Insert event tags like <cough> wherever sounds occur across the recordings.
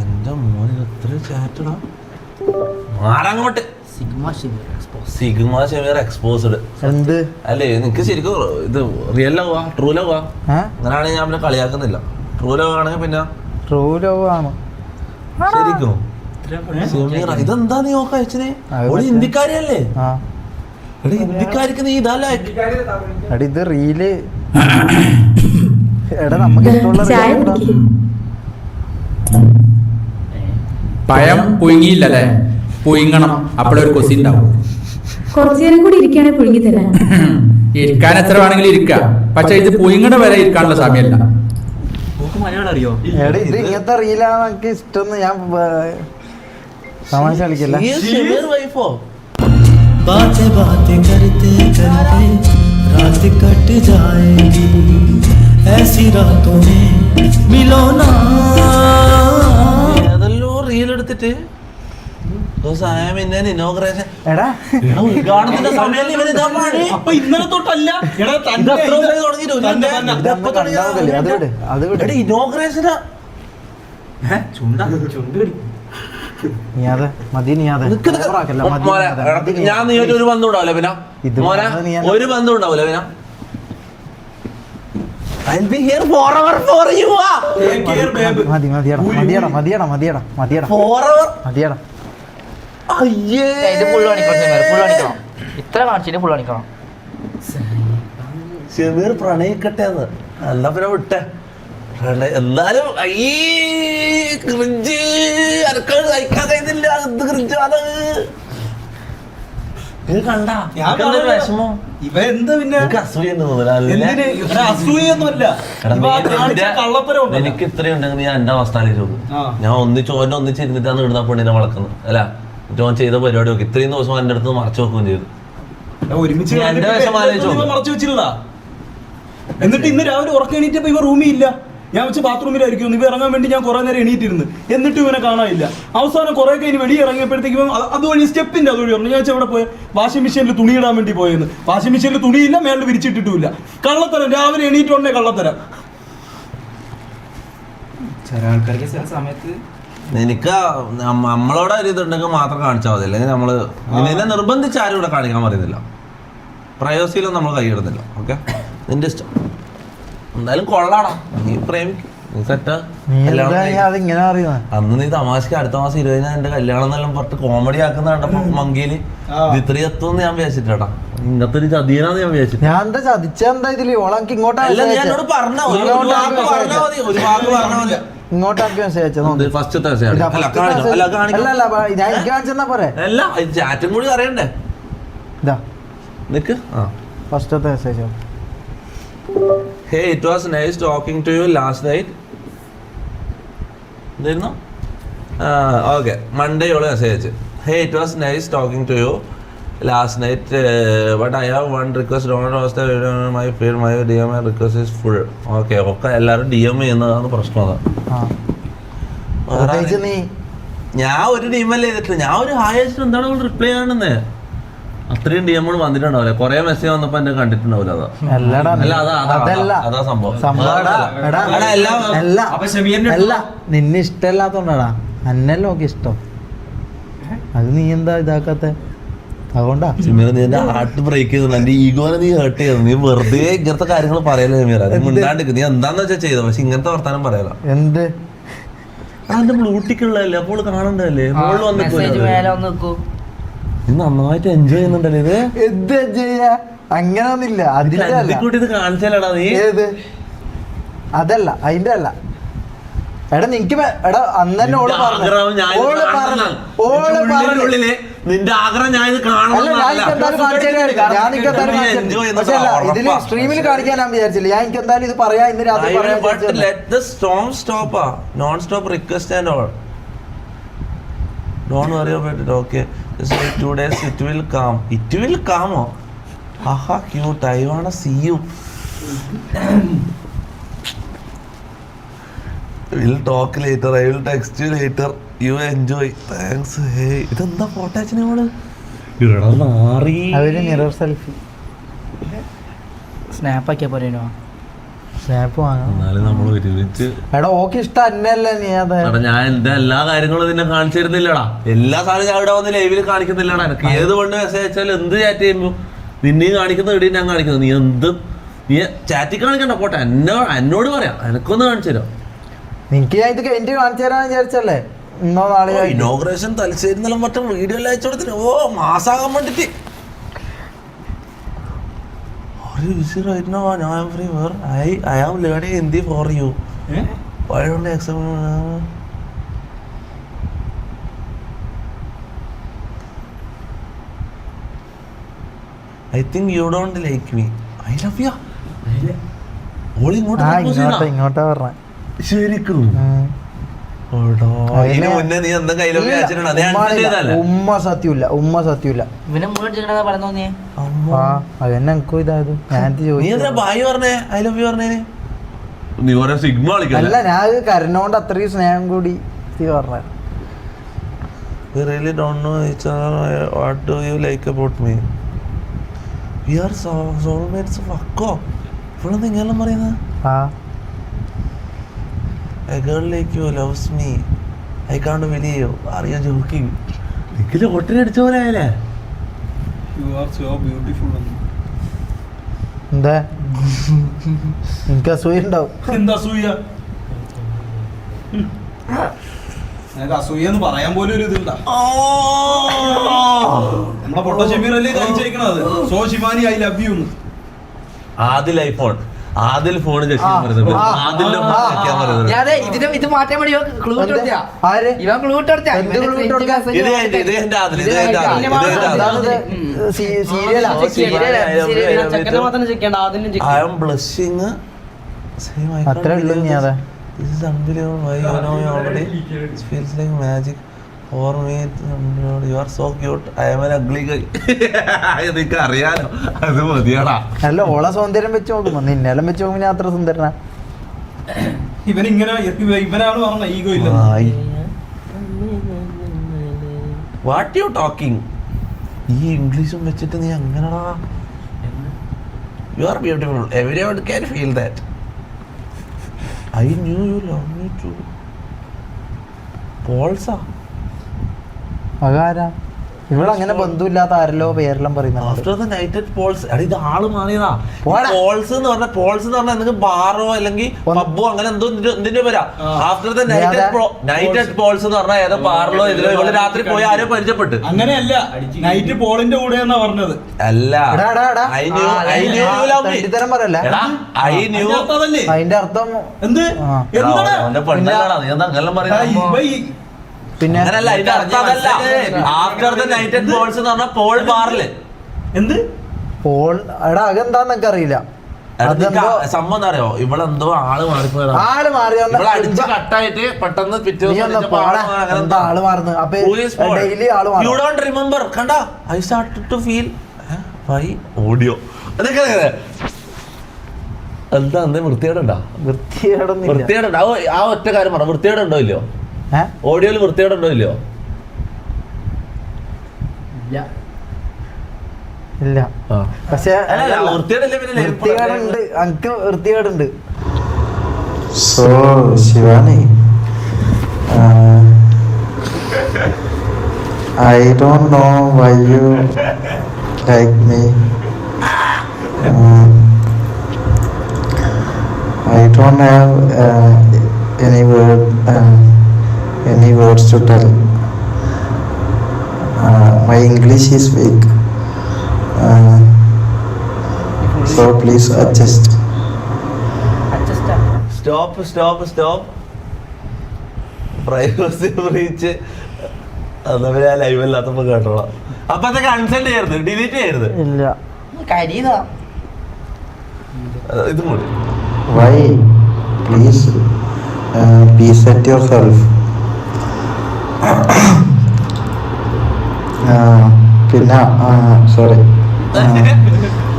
എന്റെ മോനെ എത്ര ചാറ്റടാ. മാറങ്ങോട്ട് സിഗ്മ ഷിവർ എക്സ്പോസ്. Sigma Shameer exposed. എന്ത്? അല്ലേ നിനക്ക് ശരിക്കും ഇത് റിയൽ ലവ് ആ? ട്രൂ ലവ് ആ? അങ്ങനെയാണെങ്കിൽ ഞാൻ പിന്നെ കളിയാക്കുന്നില്ല. ട്രൂ ലവ് ആണെങ്കിൽ പിന്നെ ട്രൂ ലവ് ആണ്. ശരിക്കും. ഷെമീർ ഇതെന്താ നീ നോക്ക അയച്ചത്? ഒരു ഹിന്ദിക്കാരിയല്ലേ ഹിന്ദിക്കാരിക്ക് നീ ഇതല്ല ഇത് റീൽ എടാ നമുക്ക് ഇഷ്ടമുള്ള പഴം പുഴുങ്ങിയില്ലല്ലേ പുഴുങ്ങണം അപ്പോഴൊരു കൊസി ഉണ്ടാവും കുറച്ചു നേരം കൂടി ഇരിക്കുകയാണെങ്കിൽ പുഴുങ്ങി തരാം <laughs> ഇരിക്കാൻ എത്ര വേണമെങ്കിലും ഇരിക്കാം പക്ഷെ ഇത് പുഴുങ്ങണ വരെ ഇരിക്കാനുള്ള സമയമല്ല നമുക്ക് മലയാളം അറിയോ എടാ ഇത് ഇങ്ങനത്തെ റീലാണ് എനിക്ക് ഇഷ്ടം ഞാൻ വേ- തമാശ കളിക്കല്ല ഷെമീർ വൈഫോ बातें बातें करते करते रात कट जाएगी ऐसी रातों में मिलो ना ഏതല്ലോ റീൽ എടുത്തിട്ട്? എടാ. ഉദ്ഘാടനത്തിന്റെ സമയം ഇവൻ ഇതാ പാടി. അപ്പൊ ഇന്നലെ തൊട്ടല്ല. എടാ തന്റെ തുടങ്ങിയിട്ട്? ഞാൻ നീ ഒരു ബന്ധം ഉണ്ടാവില്ല പിന്നെ ഒരു ബന്ധം ഉണ്ടാവില്ല പിന്നെ മതി മതിയടാ മതിയടാ മതിയടാ മതിയടാ മതിയടാ. Forever. മതിയടാ. ഇത് ഫുൾ കാണിക്കണം ഫുൾ കാണിക്കണം. ഇത്ര കാണിച്ചിട്ട് ഫുൾ കാണിക്കണം. ഷമീർ പ്രണയിക്കട്ടെ എന്ന്. എന്നാ പിന്നെ വിട്ടെ. പ്രണയ- എന്നാലും ഈ ക്രിഞ്ച് അനക്കത് സഹിക്കാൻ കഴിയുന്നില്ല. എന്ത് ക്രിഞ്ചാണ് ഇത് കണ്ടാ. ഞാൻ നിനക്കെന്തൊരു പറഞ്ഞതാ. വിഷമം. ഇവ എന്താ പിന്നെ? അസൂയൊന്നുമല്ല. നിനക്ക് ഇത്രയും ഉണ്ടെങ്കിൽ നീ എന്റെ അവസ്ഥ. ഞാൻ ഒന്നിച്ച് ഓനെ ഒന്നിച്ചിരുന്നിട്ടാണ് ഇടുന്ന പെണ്ണിനെ വളർക്കുന്നത് അല്ല ജോൻ ചെയ്ത പരിപാടി നോക്കി. ഇത്രയും ദിവസം എന്റെ അടുത്ത് മറച്ചു വെക്കുകയും ചെയ്തു. ഒരുമിച്ച് എന്റെ ആലോചിച്ച്. മറച്ചു എന്നിട്ട് ഇന്ന് രാവിലെ ഉറക്കം എണീറ്റപ്പോ ഇവ റൂമിൽ ഇല്ല. ഞാൻ വെച്ച് ബാത്റൂമിലായിരിക്കും ഇവ ഇറങ്ങാൻ വേണ്ടി ഞാൻ കുറേ നേരം എണീറ്റിരുന്നു. എന്നിട്ടും ഇവനെ കാണാനില്ല. അവസാനം കുറെ കഴിഞ്ഞ് വെളി ഇറങ്ങിയപ്പോഴത്തേക്കും അതുവഴി സ്റ്റെപ്പിന്റെ അതുവഴി പറഞ്ഞു. ഞാൻ വെച്ചാൽ അവിടെ പോയ? വാഷിംഗ് മെഷീനിൽ തുണി ഇടാൻ വേണ്ടി പോയെന്ന്. വാഷിംഗ് മെഷീനിൽ തുണിയില്ല മേളിൽ വിരിച്ചിട്ടിട്ടില്ല കള്ളത്തരം. രാവിലെ എണീറ്റുണ്ടേ കള്ളത്തരം. ചില ആൾക്കാർക്ക് ചില സമയത്ത് എനിക്ക് നമ്മ- നമ്മളോട് ഒരു ഇതുണ്ടെങ്കിൽ മാത്രം കാണിച്ചാൽ മതി. അല്ലെങ്കിൽ നമ്മൾ നിന്നെ നിർബന്ധിച്ച് ആരും ഇവിടെ കാണിക്കാൻ പറയുന്നില്ല. പ്രയോസിയിലും നമ്മൾ കൈയിടുന്നില്ല. ഓക്കെ? നിന്റെ ഇഷ്ടം. എന്തായാലും കൊള്ളാടാ. നീ പ്രേമിക്കും. അന്ന് നീ തമാശക്ക് അടുത്ത മാസം ഇരുപതിനാ എന്റെ കല്യാണം എന്നെല്ലാം പറഞ്ഞിട്ട് കോമഡി ആക്കുന്ന കണ്ടപ്പോ മങ്കിയിൽ ഇത്രയും എത്തും ഞാൻ വിചാരിച്ചിട്ടാ ഇങ്ങനത്തെ ഒരു ചതിയനാന്ന് ഞാൻ വിചാരിച്ചു ഞാൻ എന്താ ചതിച്ച? എന്താ ഇതിൽ? ഓളക്ക് ഇങ്ങോട്ടാ അല്ല നീ message എന്നോട് അയച്ചേ. ഒരു ഒരു വാക്ക് message പറഞ്ഞാ മതി. ഒരു വാക്ക് ഇങ്ങോട്ടാക്കി മെസ്സേജ് അയച്ചത് ഫസ്റ്റത്തെ ബ- ഞാൻ എനിക്ക് കാണിച്ചെന്നാ പോരെ? അല്ല ചാറ്റും കൂടി അറിയണ്ടേ ഇതാ. നിക്ക്. ആ. ഫസ്റ്റത്തെ message Hey, it was nice talking to you last night എന്തായിരുന്നു ഓക്കെ മൺഡേ ഉള്ള മെസ്സേജ്. അയച്ചു hey it was nice talking to you last night but I have one request don't was my feel my D M I request is full okay ഒക്കെ എല്ലാവരും D M ചെയ്യുന്നതാണ് പ്രശ്നം. ഞാൻ ഒരു D M L ചെയ്തിട്ടില്ല ഞാൻ ഒരു hi എന്താണ് റിപ്ലൈ ചെയ്യണമെന്ന് അത്രയും ഡി എമ്മുകൾ വന്നിട്ടുണ്ടാവില്ല. കൊറേ മെസ്സേജ് വന്നപ്പോ എന്നെ കണ്ടിട്ടുണ്ടാവില്ല അതാ. അല്ലടാ അല്ല അതാ അതാ അതല്ല. അതാ സംഭവം. അല്ല നിന്നെ ഇഷ്ടമല്ലാത്തോണ്ടാടാ. അന്നല്ലോ ഒക്കെ ഇഷ്ടം. അത് നീ എന്താ ഇതാക്കാത്ത? അതുകൊണ്ടാ. സിമിറ നീ എന്റെ ഹാർട്ട് ബ്രേക്ക് ചെയ്തു എന്റെ ഈഗോനെ നീ ഹേർട്ട് ചെയ്തു നീ വെറുതെ ഇങ്ങനത്തെ കാര്യങ്ങൾ പറയല്ലേ സിമിറ നീ മിണ്ടാണ്ടിക്ക് നീ എന്താന്ന് വെച്ചാ ചെയ്തോ പക്ഷെ ഇങ്ങനത്തെ വർത്താനം പറയല എന്ത്? അതിന്റെ ബ്ലൂട്ടിക്കുള്ളതല്ലേ അപ്പോൾ കാണണ്ടല്ലേ മോൾ മെസ്സേജ് വന്നിട്ട് നിൽക്കൂ നന്നായിട്ട് എൻജോയ് ചെയ്യുന്നുണ്ടല്ലോ ഇത്? എന്ത് ചെയ്യാ? അങ്ങനൊന്നില്ല അതിന്റെ അല്ല. കൂട്ടി ഇത് കാണിച്ചാലടാ നീ? ഏത്? അതല്ല അതിന്റെ അല്ല. എടാ നിനക്ക് എടാ അന്ന് തന്നെ ഓൾ പറഞ്ഞു. ആഗ്രഹം ഓൾ പറഞ്ഞു. ഓൾ നിന്റെ നിന്റെ ആഗ്രഹം ഞാൻ ഇത് കാണണം ഇതിൽ. സ്ട്രീമിൽ കാണിക്കാൻ ഞാൻ വിചാരിച്ചില്ല. ഞാൻ എനിക്ക് എന്തായാലും ഇത് പറയാ. ഇന്ന് രാത്രി I will പറയാൻ but വിചാരിച്ചതല്ല. let the storm stop ah. Days. It will come. It will come. Oh. Haha, cute. I wanna see you. We'll talk later. I will text you later. You enjoy. Thanks. Hey. ഇതെന്താ photo അയച്ചു നമ്മൾ ഇവിടെ മാറി അവർ mirror selfie snap ആക്കിയാ പോരേനോ എടാ ഓക്ക് നീ അതെ? ഞാൻ എന്റെ എല്ലാ കാര്യങ്ങളും നിന്നെ കാണിച്ചു തരുന്നില്ലടാ. എല്ലാ സാധനവും ഞാൻ ഇവിടെ വന്ന് ലൈവിൽ കാണിക്കുന്നില്ലടാ. എനിക്ക് ഏത് കൊണ്ട് മെസ്സേജ് അയച്ചാലും എന്ത് ചാറ്റ് ചെയ്യുമ്പോ നിന്നെയും കാണിക്കുന്ന ഇടീം ഞാൻ കാണിക്കുന്നത് നീ എന്ത് നീ ചാറ്റിൽ കാണിക്കണ്ട പോട്ടെ. എന്നോ എന്നോട് പറയാം. എനക്കൊന്ന് കാണിച്ചു തരാം? നിനക്ക് ഞാൻ ഇത് കഴിഞ്ഞിട്ട് കാണിച്ചു തരാന്ന് വിചാരിച്ചല്ലേ? ഇന്നോ നാളെ. ഇനോഗ്രേഷൻ തലശ്ശേരി നിലം മറ്റും വീഡിയോ അയച്ചു കൊടുത്തിട്ട്. ഓ മാസാകാൻ വേണ്ടിട്ട് Are you busy right now? No, am free. for. I I am learning Hindi for you. Eh? Why don't you accept? I think you don't like me. I love you. ഇങ്ങോട്ട് ആ propose ഇങ്ങോട്ടാ? ഇങ്ങോട്ടാ പറഞ്ഞ ശരിക്കും ഉമ്മ സത്യമില്ല ഉമ്മ സത്യമില്ല. അതെന്നെ എനിക്കും ഇതായത്. ഞാൻ നീ എന്താ ചോദിച്ചു ബായ് ഐ ലവ് യു പറഞ്ഞേ നീ പറയാ സിഗ്മ അല്ല ഞാൻ കരുണോണ്ട് അത്രയും സ്നേഹം കൂടി പറഞ്ഞ We really don't know each other. What do you like about me? We are so soulmates. Fuck off. ഇപ്പോഴെന്താ പറയുന്നത്? ആ. A girl like you loves me. I can't believe. Are you joking? നിക്ക് lottery അടിച്ച പോലെ ആയല്ലേ You are so beautiful എന്ന്. എന്താ എനിക്ക് അസൂയ ഉണ്ടാവും എന്താ അസൂയ. നിനക്ക് അസൂയ എന്ന് പറയാൻ പോലും ഒരു ഇതുണ്ടാ നമ്മളെ പൊട്ട ഷമീർ അല്ലേ കഴിച്ചേക്കണത് so Shivani I love you Adil iPhone Adil phone check ചെയ്യാൻ ഇത് മാറ്റാൻ വേണ്ടി ക്ലൂ ഇവൻ ക്ലൂ അത്രേ ഉള്ളൂ ഞാൻ. അതെ. This is unbelievable. Why you know already? Feels like magic. For me, it's unbelievable. you are so cute. I am an എനിക്ക് <laughs> അറിയാലോ. അത് മതിയാടാ. അല്ല ഓളെ സൗന്ദര്യം വെച്ച് നോക്കുമ്പോ നിന്നെല്ലാം വെച്ച് നോക്കുമ്പോ ഞാൻ അത്ര സുന്ദരനാ. ഇവൻ ഇങ്ങനെ ഇവനാണ് പറഞ്ഞ ഈഗോ ഇല്ല. വാട്ട് യു ടോക്കിംഗ് ഈ ഇംഗ്ലീഷും വെച്ചിട്ട് നീ അങ്ങനെടാ you are beautiful everyone can feel that I knew you love me too പോൾസാ അതാരാ ഇവളങ്ങനെ ബന്ധുവില്ലാത്ത ആരല്ലോ പേരെല്ലാം പറയുന്നത്. ആഫ്റ്റർ ദ നൈറ്റ് പോൾസ് എടാ ഇത് ആൾ മാറിയതാ. പോൾസ് എന്ന് പറഞ്ഞ പോൾസ് എന്ന് പറഞ്ഞാൽ നിങ്ങൾക്ക് ബാറോ അല്ലെങ്കിൽ പബ്ബോ അങ്ങനെ എന്തോ ഇതിന്റെ- പേരാ? After the night night falls എന്ന് പറഞ്ഞാൽ ഏതോ ബാറിലോ ഇതിലോ ഇവൾ രാത്രി പോയി ആരോ പരിചയപ്പെട്ട്. അങ്ങനെയല്ല. നൈറ്റ് പോളിന്റെ കൂടെയെന്നാ പറഞ്ഞത്. അല്ല. എടാ, എടാ, എടാ. I knew I knew love me തെണ്ടിത്തരം എടാ ഐ ന്യൂ അതിന്റെ അർത്ഥം എന്ത്. എന്താണ്? അങ്ങനെ പറയുന്നത്? പിന്നെ അങ്ങനല്ല അതിന്റെ അർത്ഥം അതല്ല. After the night at falls എന്ന് പറഞ്ഞാൽ പോൾ ബാറിൽ എന്ത്? പോൾ എടാ അതെന്താന്ന് എനിക്ക് അറിയില്ല സംഭവം എന്താ അറിയോ? ഇവളെന്തോ ആൾ ആൾ മാറി വന്ന- ഇവളെ അടിച്ച് കട്ടായിട്ട് പെട്ടെന്ന് പിറ്റേ നീ ദിവസം ഒന്ന് പോടാ. എന്താ ആൾ മാറുന്നത്? അപ്പൊ Who daily ആൾ മാറും. യു ഡോണ്ട് റിമെമ്പർ കണ്ടാ? I too feel audio. അതൊക്കെ അതെ. എന്താ എന്തേ വൃത്തികേടുണ്ടോ? വൃത്തികേടൊന്നുമില്ല. വൃത്തികേടുണ്ടോ? ആ ആ ഒറ്റ കാര്യം പറ. വൃത്തികേടുണ്ടോ ഇല്ലയോ? ഓഡിയോയിൽ വൃത്തികേടുണ്ടോ ഇല്ലയോ? ഇല്ല. പക്ഷെ വൃത്തികേടുണ്ട്. എനിക്ക് വൃത്തികേടുണ്ട്. So Shivani, I don't know why you you me I don't have any uh, any word, any words to tell. Uh, my English is weak, uh, so please adjust. Stop stop stop privacy breach അതവരെ ആ live അല്ലാത്തപ്പോ കേട്ടോളാം. അപ്പൊ അതൊക്കെ unsend ചെയ്യരുത് delete ചെയ്യരുത്. ഇല്ല. ഇത് അത് why please peace at your be set yourself. പിന്നെ sorry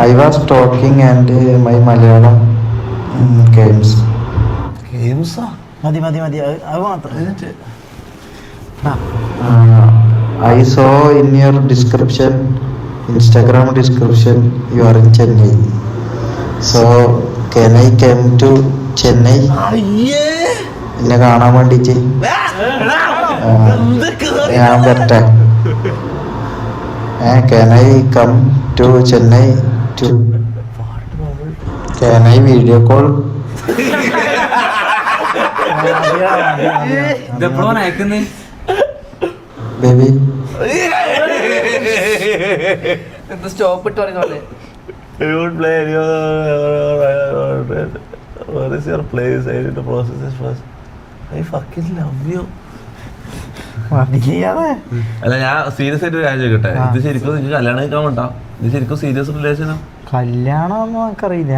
I was talking and my Malayalam games ഗെയിംസാ മതി മതി മതി. അത് അത് മാത്രം. I so in your description Instagram description you are in Chennai so can I come to Chennai എന്നെ കാണാൻ വേണ്ടിട്ട് ഞാൻ പറ്റാ a can I come to Chennai to can I video call baby stop ഇട്ട് പറഞ്ഞോളെ play? Side process I fucking love you അല്ല ഞാൻ serious ആയിട്ട് ഒരു കാര്യം ചോദിക്കട്ടെ? ഇത് ശരിക്കും നിങ്ങൾക്ക് കല്യാണം കഴിക്കാൻ വേണ്ട ഇത് ശരിക്കും സീരിയസ് റിലേഷനാ കല്യാണം ഒന്നും നമുക്കറിയില്ല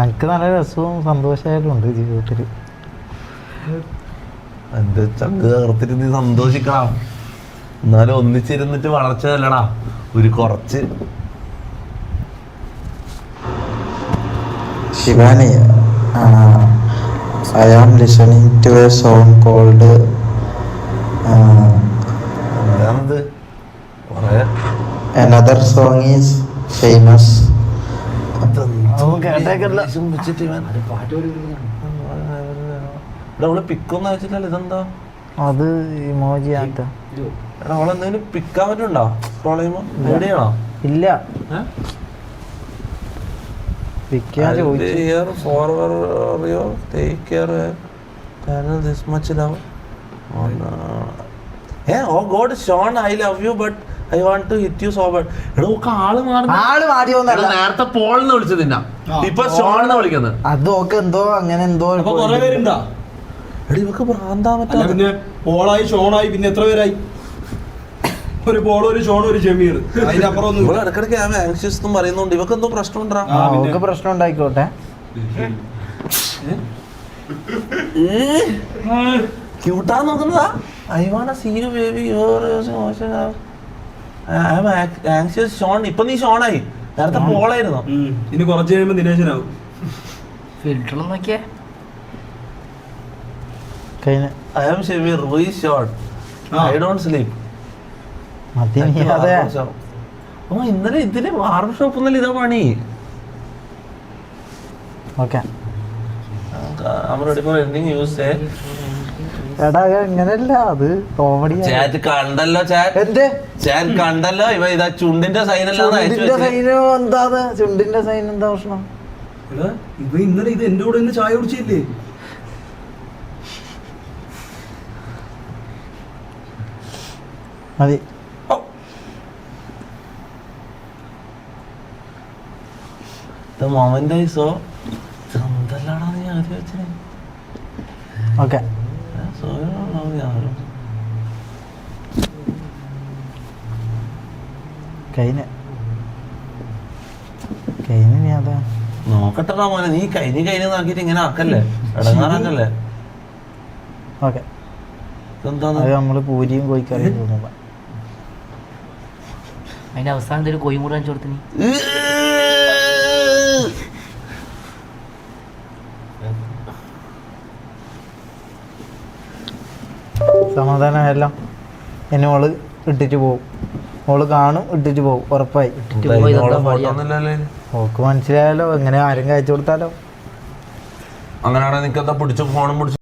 എനിക്ക് നല്ല രസവും സന്തോഷമായിട്ടും ഉണ്ട് ജീവിതത്തിൽ എന്റെ ചങ്ക് തകർത്തിട്ട് നീ സന്തോഷിക്കണം എന്നാലും ഒന്നിച്ചിരുന്നിട്ട് വളർച്ചതല്ലടാ ഒരു കുറച്ച്. Shivani I am listening to a song called എന്താണത് കൊറേ അനദർ സോങ് ഈസ് ഫേമസ് പിക്കൊന്നും വെച്ചിട്ടല്ല ഇതെന്താ? അത് ഇമോജി ആത്ത എടാ അവളെന്തെങ്കിലും പിക്കാൻ പറ്റുണ്ടോ സ്ക്രോൾ ചെയ്യുമ്പോ എവിടെയാണോ ഇല്ല. ചോദിച്ചു. Take care this much love oh god Shawn I love you but I want to hit you so but എടോ ഒക്കെ ആൾ മാറി ആൾ മാറിയൊന്നല്ല നേരത്തെ പോൾ എന്ന് വിളിച്ചത് നിന്നാ. ഇപ്പൊ ഷോൺ എന്ന് വിളിക്കുന്നത്. അതൊക്കെ എന്തോ അങ്ങനെ എന്തോ അപ്പൊ കുറെ പേരുണ്ടാ? എടി ഇവക്ക് ഭ്രാന്താ പറ്റാ പിന്നെ പോളായി ഷോണായി പിന്നെ എത്ര പേരായി? ഒരു ബോൾ ഒരു ഷോൺ ഒരു ജമീർ. അതിന്റെ അപ്പുറം ഒന്നും ഇവൾ ഇടക്കിടക്ക് ഞാൻ ആങ്ഷ്യസ് എന്നും പറയുന്നുണ്ട്. ഇവക്ക് എന്തോ പ്രശ്നം ഉണ്ടാ. അവർക്ക് പ്രശ്നം ഉണ്ടായിക്കോട്ടെ. ക്യൂട്ടാ നോക്കുന്നതാ I want see you baby your I am anxious Shawn ഇപ്പൊ നീ ഷോണായി നേരത്തെ പോളായിരുന്നു. ഇനി കുറച്ച് കഴിയുമ്പോ ദിനേശനാവും. ഫിൽറ്റർ നോക്കിയേ. കഴിഞ്ഞ I am Shebeer we shot. I don't sleep മതി നീ <laughs> അതെ. ഓ ഇന്നലെ ഇതിന് ബാർബർ ഷോപ്പ് ഒന്നല്ല ഇതാ പണി. ഓക്കെ I'm ready എന്തെങ്കിലും യൂസ് use eh? എടാ ഇങ്ങനെയല്ല അത് കോമഡി ചാറ്റ് കണ്ടല്ലോ ചാറ്റ്. കണ്ടല്ലോ ഇവ ഇതാ ചുണ്ടിന്റെ സൈൻ ചുണ്ടിന്റെ സൈന് എന്താത് ചുണ്ടിന്റെ സൈൻ എന്താ പ്രശ്നം? ഇവ ഇന്നലെ ഇത് എന്റെ കൂടെ ഇന്ന് ചായ കുടിച്ചില്ലേ? മതി. എന്തല്ലാടാ നീ ആദ്യം വെച്ചേ. ഓക്കെ. കഴിഞ്ഞ കഴിഞ്ഞ നീ അതാ. നോക്കട്ടെടാ മോനെ നീ കഴിഞ്ഞ് കഴിഞ്ഞ് നോക്കിയിട്ട് ഇങ്ങനെ ആക്കല്ലേ? ഇടങ്ങാറാക്കല്ലേ? ഓക്കെ. അത് നമ്മൾ പൂരിയും കോഴിക്കറിയും അതിന്റെ അവസാനം കാണിച്ചു കൊടുത്തു നീ. സമാധാനമായല്ലോ എന്നെ ഓൾ ഇട്ടിട്ട് പോകും ഓൾ കാണും ഇട്ടിട്ട് പോകും ഉറപ്പായി. ഓക്ക് മനസ്സിലായാലോ? എങ്ങനെ ആരും കഴിച്ചു കൊടുത്താലോ? അങ്ങനെയാണെങ്കിൽ നിനക്ക് എന്താ പിടിച്ച് ഫോണും പിടിച്ച്